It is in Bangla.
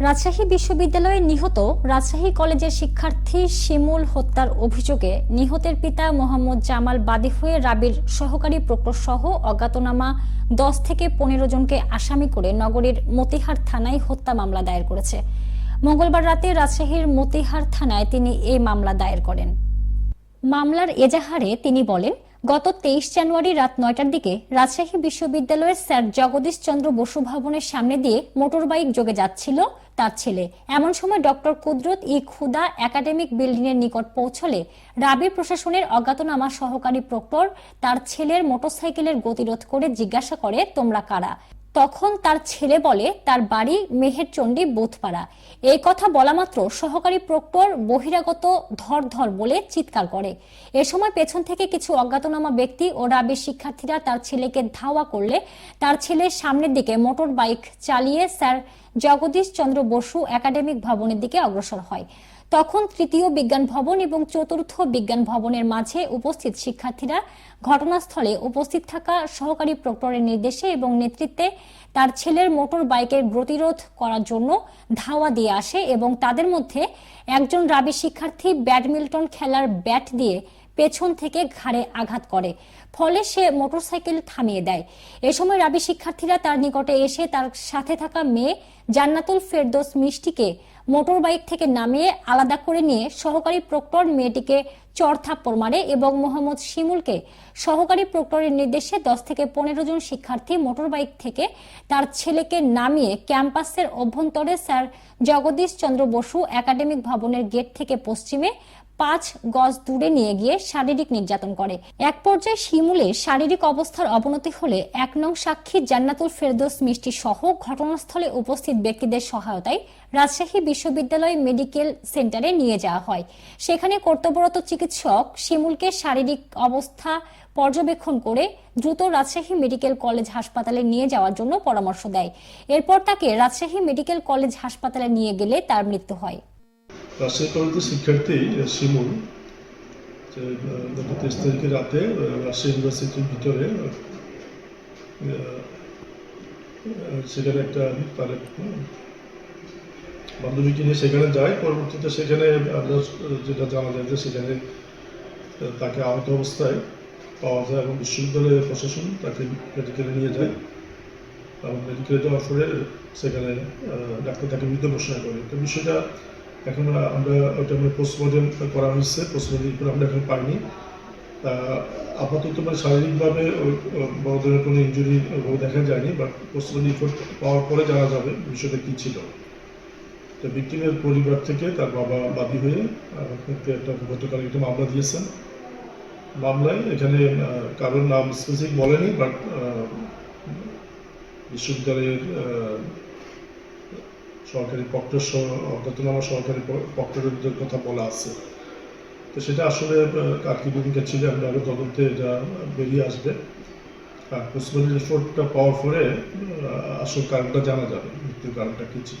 রাজশাহী বিশ্ববিদ্যালয়ে নিহত রাজশাহী কলেজের শিক্ষার্থী শিমুল হত্যার অভিযোগে নিহতের পিতা মোহাম্মদ জামাল বাদী হয়ে রাবির সহকারী প্রক্টর সহ অজ্ঞাতনামা দশ থেকে পনেরো জনকে আসামি করে নগরীর মতিহার থানায় হত্যা মামলা দায়ের করেছে। মঙ্গলবার রাতে রাজশাহীর মতিহার থানায় তিনি এই মামলা দায়ের করেন। মামলার এজাহারে তিনি বলেন গত তেইশ জানুয়ারি রাত নয়টার দিকে রাজশাহী বিশ্ববিদ্যালয়ের স্যার জগদীশ চন্দ্র বসু ভবনের সামনে দিয়ে মোটরবাইক যোগে যাচ্ছিল তার ছেলে। এমন সময় ডক্টর কুদরত ই খুদা একাডেমিক বিল্ডিং এর নিকট পৌঁছলে রাবি প্রশাসনের অজ্ঞাতনামা সহকারী প্রক্টর তার ছেলের মোটরসাইকেলের গতিরোধ করে জিজ্ঞাসা করে, তোমরা কারা? তখন তার ছেলে বলে, তার বাড়ি মেহেরচণ্ডী বোধপাড়া। এই কথা বলা মাত্র সহকারী প্রক্টর বহিরাগত ধর ধর বলে চিৎকার করে। এ সময় পেছন থেকে কিছু অজ্ঞাতনামা ব্যক্তি ও রাবির শিক্ষার্থীরা তার ছেলেকে ধাওয়া করলে, তার ছেলে সামনের দিকে মোটর বাইক চালিয়ে স্যার জগদীশ চন্দ্র বসু একাডেমিক ভবনের দিকে অগ্রসর হয়। তখন তৃতীয় বিজ্ঞান ভবন এবং চতুর্থ বিজ্ঞান ভবনের মাঝে উপস্থিত শিক্ষার্থীরা ঘটনাস্থলে উপস্থিত থাকা সহকারী প্রক্টরের নির্দেশে এবং নেতৃত্বে তার ছেলের মোটর বাইকের গতিরোধ করার জন্য ধাওয়া দিয়ে আসে এবং তাদের মধ্যে একজন রাবি শিক্ষার্থী ব্যাডমিন্টন খেলার ব্যাট দিয়ে পেছন থেকে ঘাড়ে আঘাত করে, ফলে সে মোটরসাইকেল থামিয়ে দেয়। এ সময় রাবি শিক্ষার্থীরা তার নিকটে এসে তার সাথে থাকা মেয়ে জান্নাতুল ফেরদোস মিষ্টিকে মোটর বাইক থেকে নামিয়ে আলাদা করে নিয়ে সহকারী প্রক্টর মেয়েটিকে চড়থাপ্পড় মারে এবং মোহাম্মদ শিমুলকে সহকারী প্রক্টরের নির্দেশে দশ থেকে পনেরো জন শিক্ষার্থী মোটর বাইক থেকে তার ছেলেকে নামিয়ে ক্যাম্পাসের অভ্যন্তরে স্যার জগদীশ চন্দ্র বসু একাডেমিক ভবনের গেট থেকে পশ্চিমে পাঁচ গজ দূরে নিয়ে গিয়ে শারীরিক নির্যাতন করে। এক পর্যায়ে শিমুলের শারীরিক অবস্থার অবনতি হলে এক নং সাক্ষী জান্নাতুল ফেরদৌস মিষ্টি সহ ঘটনাস্থলে উপস্থিত ব্যক্তিদের সহায়তায় রাজশাহী বিশ্ববিদ্যালয় মেডিকেল সেন্টারে নিয়ে যাওয়া হয়। সেখানে কর্তব্যরত চিকিৎসক শিমুলকে শারীরিক অবস্থা পর্যবেক্ষণ করে দ্রুত রাজশাহী মেডিকেল কলেজ হাসপাতালে নিয়ে যাওয়ার জন্য পরামর্শ দেয়। এরপর তাকে রাজশাহী মেডিকেল কলেজ হাসপাতালে নিয়ে গেলে তার মৃত্যু হয়। রাজশাহী কলেজের শিক্ষার্থী শিমুল তেইশ তারিখে রাতে রাজশাহী ইউনিভার্সিটির ভিতরে সেখানে একটা বান্ধবীকে নিয়ে সেখানে যায়, পরবর্তীতে সেখানে আমরা যেটা জানা যায় যে সেখানে তাকে আহত অবস্থায় পাওয়া যায় এবং বিশ্ববিদ্যালয়ের প্রশাসন তাকে মেডিকেলে নিয়ে যায় এবং মেডিকেলে যাওয়ার পরে সেখানে ডাক্তার তাকে মৃত ঘোষণা করে। তো বিষয়টা এখন আমরা ওটা মানে পোস্টমর্টম করা হয়েছে পোস্টমর্টম রিপোর্ট আমরা এখন পাইনি। আপাতত মানে শারীরিকভাবে বড় ধরনের কোনো ইঞ্জুরি দেখা যায়নি বাট পোস্টমর্টম রিপোর্ট পাওয়ার পরে জানা যাবে বিষয়টা কী ছিল। তো ভিক্টিমের পরিবার থেকে তার বাবা বাদী হয়ে একটা গতকাল একটা মামলা দিয়েছেন। মামলায় এখানে কারোর নাম স্পেসিফিক বলেনি বাট বিশ্ববিদ্যালয়ের সরকারি পক্টর সহ, অজ্ঞাতনামা সরকারি পক্টরের কথা বলা আছে। তো সেটা আসলে কার কি ভূমিকা ছিল, আমরা আরও তদন্তে এটা বেরিয়ে আসবে। আর পোস্টমর্টম রিপোর্টটা পাওয়ার পরে আসল কারণটা জানা যাবে, মৃত্যুর কারণটা কী ছিল।